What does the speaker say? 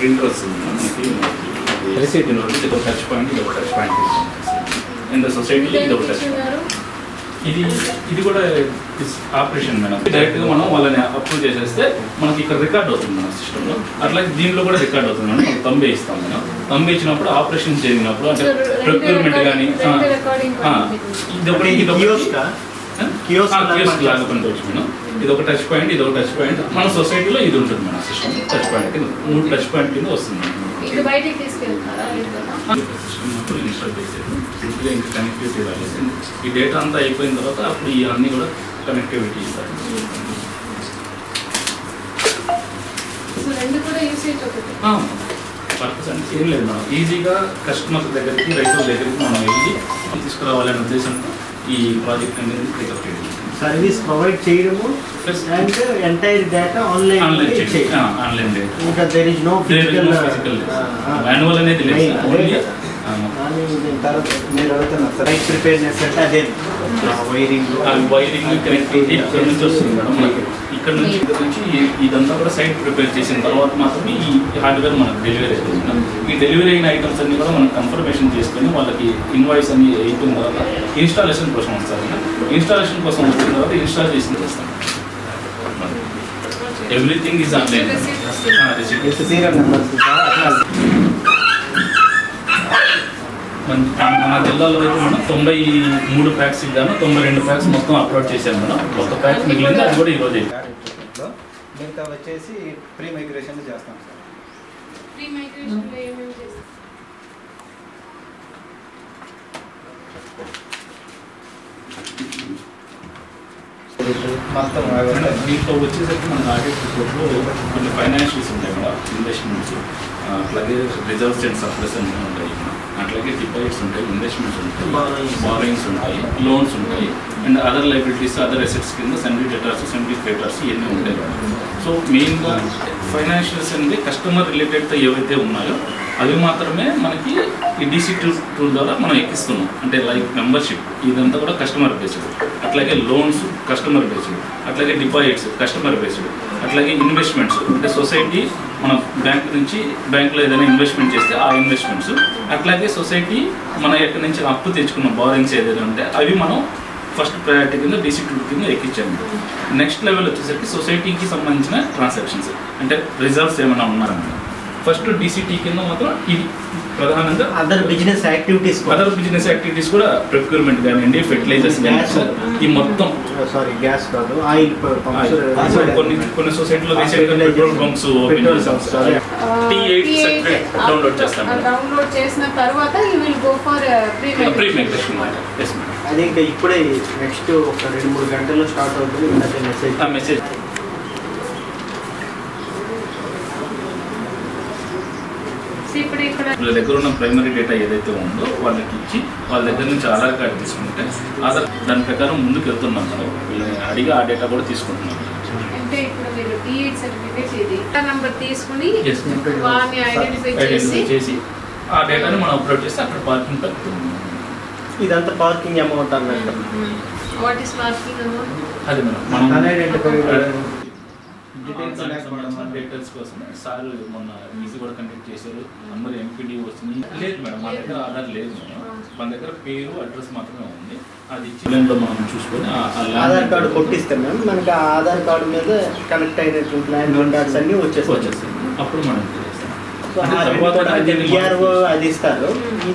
Printer వస్తుంది మనకి. ఇది ఒక టచ్ పాయింట్ ఇది ఒక టచ్ పాయింట్ ఇన్ ద సొసైటీలో ఇది ఒక టచ్ ఇది ఇది కూడా ఆపరేషన్ మేడం డైరెక్ట్గా మనం వాళ్ళని అప్రూవ్ చేసేస్తే మనకి ఇక్కడ రికార్డ్ అవుతుంది మన సిస్టంలో అట్లాగే దీంట్లో కూడా రికార్డ్ అవుతుంది మేడం మనం తంబే ఇస్తాం మనం తంబే ఇచ్చినప్పుడు ఆపరేషన్ జరిగినప్పుడు అంటే ప్రొక్యూర్మెంట్ కానీ. ఇది ఒకటి కియోస్క్. పనిచేయచ్చు మేడం. ఇది ఒక టచ్ పాయింట్ ఇది ఒక టచ్ పాయింట్ మన సొసైటీలో ఇది ఉంటుంది మన సిస్టమ్ టచ్ పాయింట్ కింద మూడు టచ్ పాయింట్ కింద వస్తుంది మేడం. సింపుల్గా ఇంకా కనెక్టివిటీ రాలేదు ఈ డేటా అంతా అయిపోయిన తర్వాత అప్పుడు ఇవన్నీ కూడా కనెక్టివిటీ ఇస్తారు. సో రెండు కూడా యూసేజ్ ఒకటి. పర్పస్ అంటే ఏం లేదు మనం ఈజీగా కస్టమర్ దగ్గరికి రైతుల దగ్గరికి మనం వెళ్ళి తీసుకురావాలనే ఉద్దేశంతో ఈ ప్రాజెక్ట్ అనేది టేకప్ చేయడం సర్వీస్ ప్రొవైడ్ చేయడము Plus- and entire data online online online data ఇంకా there is no physical physical manual అనేది లేదు. ఓన్లీ కానీ దీని తర్వాత మీరు అడుగుతున్నారు సార్. రైట్ ప్రిపేర్నెస్ అంటే అదే. వైరింగ్ వైరింగ్ కనెక్టివిటీ ఇక్కడ నుంచి వస్తుంది మేడం మనకి. ఇక్కడ నుంచి ఇక్కడ నుంచి ఈ- ఇదంతా కూడా సైట్ ప్రిపేర్ చేసిన తర్వాత మాత్రమే ఈ హార్డ్వేర్ మనకు డెలివరీ అవుతుంది. ఈ డెలివరీ అయిన ఐటమ్స్ అన్ని కూడా మనం కన్ఫర్మేషన్ చేసుకొని వాళ్ళకి ఇన్వాయిస్ అన్ని అయిపోయిన తర్వాత ఇన్స్టాలేషన్ కోసం వస్తారు ఇన్స్టాలేషన్ కోసం వచ్చిన తర్వాత ఇన్స్టాల్ చేసి చేస్తాం. ఎవ్రీథింగ్ ఈజ్ ఆన్లైన్ Receipt వస్తుంది. సీరియల్ నెంబర్స్ మన మన జిల్లాలో అయితే మనం తొంభై మూడు ప్యాక్స్ ఇద్దాము. తొంభై రెండు ప్యాక్స్ మొత్తం అప్లోడ్ చేశాను మేడం ఒక ప్యాక్ మిగిలింది అది కూడా ఈరోజు. మిగతా వచ్చేసి ప్రీ మైగ్రేషన్ చేస్తాం సార్. చేస్తారు? మొత్తం దీంట్లో వచ్చేసరికి మన ఆడిట్ రిపోర్ట్లో కొన్ని ఫైనాన్షియల్స్ ఉంటాయి మేడం ఇన్వెస్ట్మెంట్స్ అట్లాగే రిజర్వ్స్ అండ్ సప్లస్ అని ఉంటాయి అట్లాగే డిపాజిట్స్ ఉంటాయి ఇన్వెస్ట్మెంట్స్ ఉంటాయి. బారోయింగ్స్ ఉంటాయి లోన్స్ ఉంటాయి and other liabilities other assets కింద సండ్రీ డేటార్స్ సండ్రీ క్రెడిటర్స్ ఇవన్నీ ఉంటాయి. సో మెయిన్గా ఫైనాన్షియల్స్ అనేది కస్టమర్ రిలేటెడ్తో ఏవైతే ఉన్నాయో అవి మాత్రమే మనకి ఈ డీసీ టూల్ టూల్ ద్వారా మనం ఎక్కిస్తున్నాం. అంటే లైక్ మెంబర్షిప్ ఇదంతా కూడా కస్టమర్ బేస్డ్ అట్లాగే లోన్స్ కస్టమర్ బేస్డ్ అట్లాగే డిపాజిట్స్ కస్టమర్ బేస్డ్ అట్లాగే ఇన్వెస్ట్మెంట్స్ అంటే సొసైటీ మన బ్యాంక్ నుంచి బ్యాంక్లో ఏదైనా ఇన్వెస్ట్మెంట్ చేస్తే ఆ ఇన్వెస్ట్మెంట్స్ అట్లాగే సొసైటీ మన ఎక్కడి నుంచి అప్పు తెచ్చుకున్న బారింగ్స్ ఏదైనా ఉంటే అవి మనం ఫస్ట్ ప్రయారిటీ కింద డీసీ టూ కింద ఎక్కించాము నెక్స్ట్ లెవెల్ వచ్చేసరికి సొసైటీకి సంబంధించిన ట్రాన్సాక్షన్స్ అంటే రిజర్వ్స్ ఏమైనా ఉన్నారన్నమాట ఫస్ట్ డీసీటీ కింద మాత్రం ఇది ప్రధానంగా other business activities other business activities కూడా ప్రొక్యూర్మెంట్ కానివ్వండి ఫెర్టిలైజర్స్ కానివ్వండి ఈ మొత్తం సారీ గ్యాస్ కాదు. ఆయిల్ పంప్స్ కొన్ని కొన్ని సొసైటీలో రీసెంట్గా పెట్రోల్ ఓపెన్ చేసాం pumps sir. T eight P8 separate download చేస్తాం ఆ, డౌన్లోడ్ చేసిన తర్వాత you will go for pre pre migration migration yes madam అది ఇంకా ఇప్పుడే నెక్స్ట్ ఒక రెండు మూడు గంటల్లో స్టార్ట్ అవుతుంది. మెసేజ్ ఆ మెసేజ్ ఇప్పుడు ఇక్కడ వీళ్ళ దగ్గర ఉన్న ప్రైమరీ డేటా ఏదైతే ఉందో వాళ్ళకి ఇచ్చి వాళ్ళ దగ్గర నుంచి ఆధార్ కార్డు తీసుకుంటే ఆధార్ దాని ప్రకారం ముందుకు వెళ్తున్నాం మనం. వీళ్ళని అడిగి ఆ డేటా కూడా తీసుకుంటున్నాం. అంటే ఇప్పుడు మీరు టీఎడ్ సర్టిఫికేట్ ఇది నంబర్ తీసుకుని Yes. వారిని ఐడెంటిఫై చేసి ఆ డేటాని మనం అప్లోడ్ చేస్తే అక్కడ పార్కింగ్ తగ్గుతుంది ఇదంతా పార్కింగ్ అమౌంట్ అన్నట్టు. వాట్ ఇస్ పార్కింగ్ అమౌంట్ అది మనం మనం Unidentified డీటెయిల్స్ లేకపోవడం డీటెయిల్స్ కోసం సార్ మొన్న ఈజీ కూడా కండక్ట్ చేశారు. అందరూ ఎంపీడీ వచ్చింది లేదు మేడం మా దగ్గర ఆధార్ లేదు మేడం. మన దగ్గర పేరు అడ్రస్ మాత్రమే ఉంది. అది ఇచ్చి లైన్లో మనం చూసుకొని ఆధార్ కార్డు కొట్టిస్తే మ్యామ్ మనకి ఆ ఆధార్ కార్డు మీద కనెక్ట్ అయినటువంటి ల్యాండ్ కాంటాక్ట్స్ అన్ని వచ్చేస్తాయి. వచ్చేస్తాయి. అప్పుడు మనం అది విఆర్ఓ అది ఇస్తారు.